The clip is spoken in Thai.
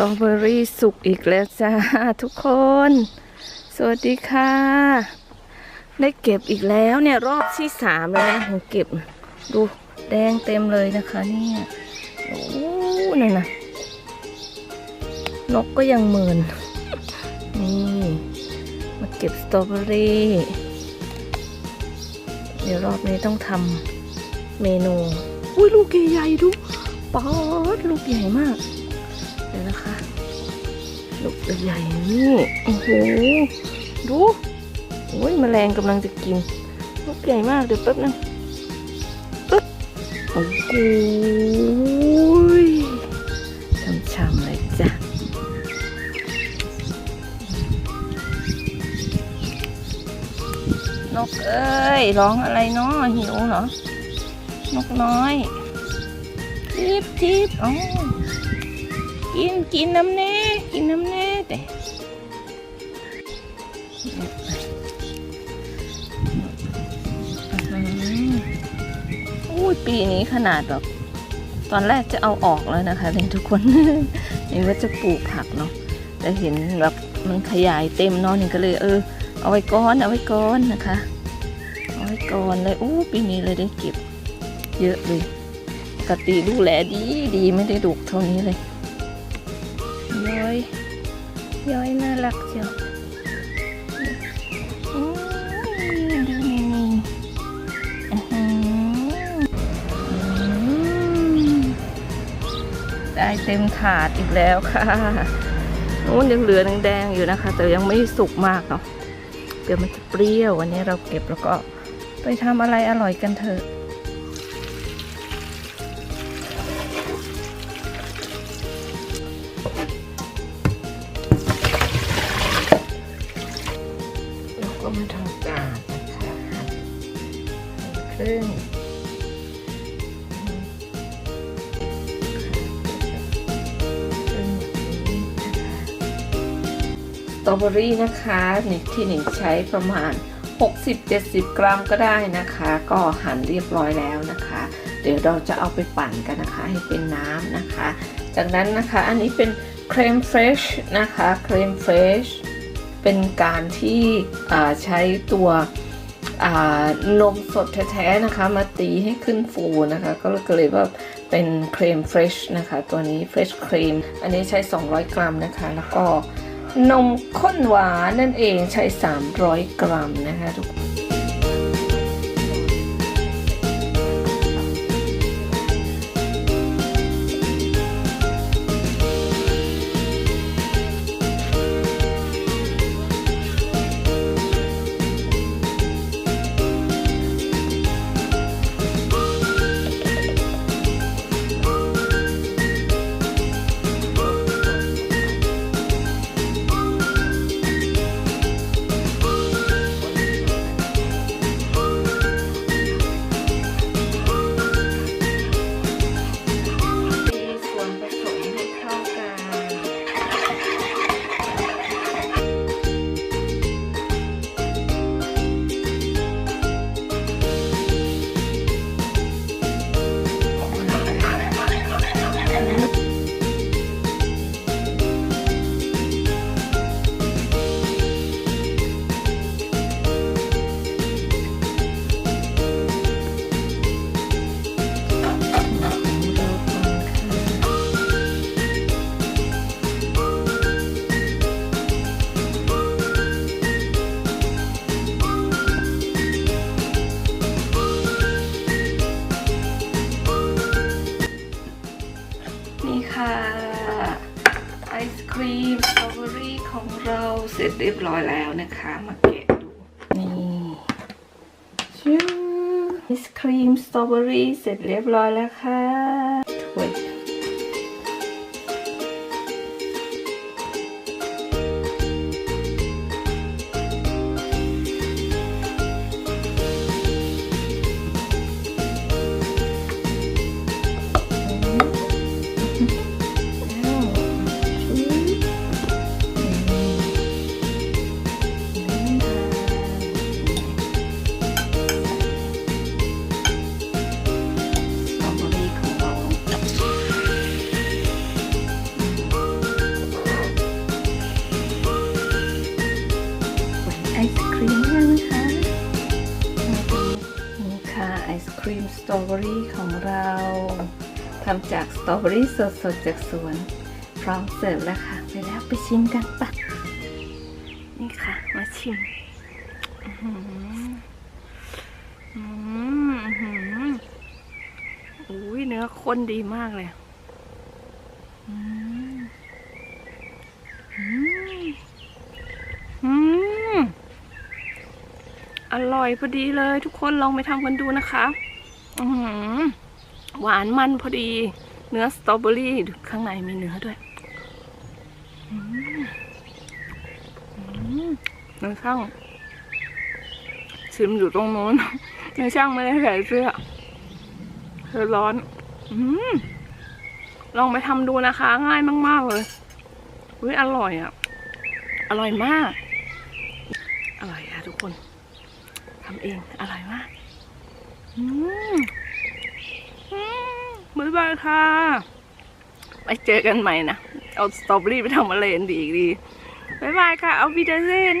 ตรอเบอรี่สุกอีกแล้วจ้าทุกคน สวัสดีค่ะ ได้เก็บอีกแล้วเนี่ยรอบที่สามแล้วนะหนูเก็บดูแดงเต็มเลยนะคะเนี่ยโอ้นั่นนะนกก็ยังเมินนี่มาเก็บสตรอเบอรี่เดี๋ยวรอบนี้ต้องทำเมนู อุ้ยลูกใหญ่ๆดูป๊อดลูกใหญ่มาก ลูกใหญ่ๆนี่โอ้โหดูโอ้ยแมลงกำลังจะกินลูกใหญ่มากเดี๋ยวแป๊บนึงปึ๊บโอ้โหช่ำๆเลยจ้ะนกเอ้ยร้องอะไรเนาะหิวเหรอ นกน้อยทิบทิบอ๋อ กินกินน้ำแน่กินน้ำแน่แต่อื้ยปีนี้ขนาดแบบตอนแรกจะเอาออกแล้วนะคะเป็นทุกคนนี่ว่าจะปลูกผักเนาะแต่เห็นแบบมันขยายเต็มเนาะนี่ก็เลยเออ เอาไว้ก่อนเอาไว้ก่อนนะคะ เอาไว้ก่อนเลยอู้ปีนี้เลยได้เก็บ เยอะเลยปกติดูแลดีดีไม่ได้ดุกเท่านี้เลย ย้อยย้อยน่ารักเชียวอืมดูนี่นี่อื้อหืออืมได้เต็มถาดอีกแล้วค่ะนู้นยังเหลือแดงๆอยู่นะคะ แต่ยังไม่สุกมากเนาะเดี๋ยวมันจะเปรี้ยววันนี้เราเก็บแล้วก็ไปทำอะไรอร่อยกันเถอะ ครึ่งครึ่งแบบนี้นะคะสตรอเบอรี่นะคะนี่ที่หนิงใช้ประมาณ 60-70 กรัมก็ได้นะคะ ก็หั่นเรียบร้อยแล้วนะคะ เดี๋ยวเราจะเอาไปปั่นกันนะคะ ให้เป็นน้ำนะคะ จากนั้นนะคะอันนี้เป็นครีมเฟรชนะคะครีมเฟรชเป็นการที่ใช้ตัว นมสดแท้ๆนะคะ มาตีให้ขึ้นฟูนะคะ ก็เลยว่าเป็นครีมเฟรชนะคะ ตัวนี้เฟรชครีมอันนี้ใช้ 200 กรัมนะคะ แล้วก็นมข้นหวานนั่นเองใช้ 300 กรัมนะคะทุกคน สร็จเรียบร้อยแล้วนะคะ มาแกะดู นี่ชื่อไอศครีมสตรอเบอรี่เสร็จเรียบร้อยแล้วค่ะ เบอรี่ของเราทำจากสตรอเบอรี่สดๆจากสวน พร้อมเสิร์ฟแล้วค่ะ ไปแล้วไปชิมกันปะนี่ค่ะ มาชิมอื้อหืออืมอื้อหืออุ้ยเนื้อข้นดีมากเลยอืมอืมอืมอร่อยพอดีเลยทุกคนลองไปทำกันดูนะคะ หวานมันพอดี เนื้อสตรอเบอรี่ข้างในมีเนื้อด้วยเนื้อช่างชิมอยู่ตรงโน้นเนื้อช่างไม่ได้ใส่เสื้อเธอร้อนอลองไปทำดูนะคะ ง่ายมาก ๆ เลยอุ้ยอร่อยอะ อร่อยมาก อร่อยค่ะทุกคนทำเอง อร่อยมาก บ๊ายบายค่ะ ไปเจอกันใหม่นะ เอาสตรอเบอรี่ไปทำอะไรดีอีกดี บ๊ายบายค่ะ เอาวิดาเซน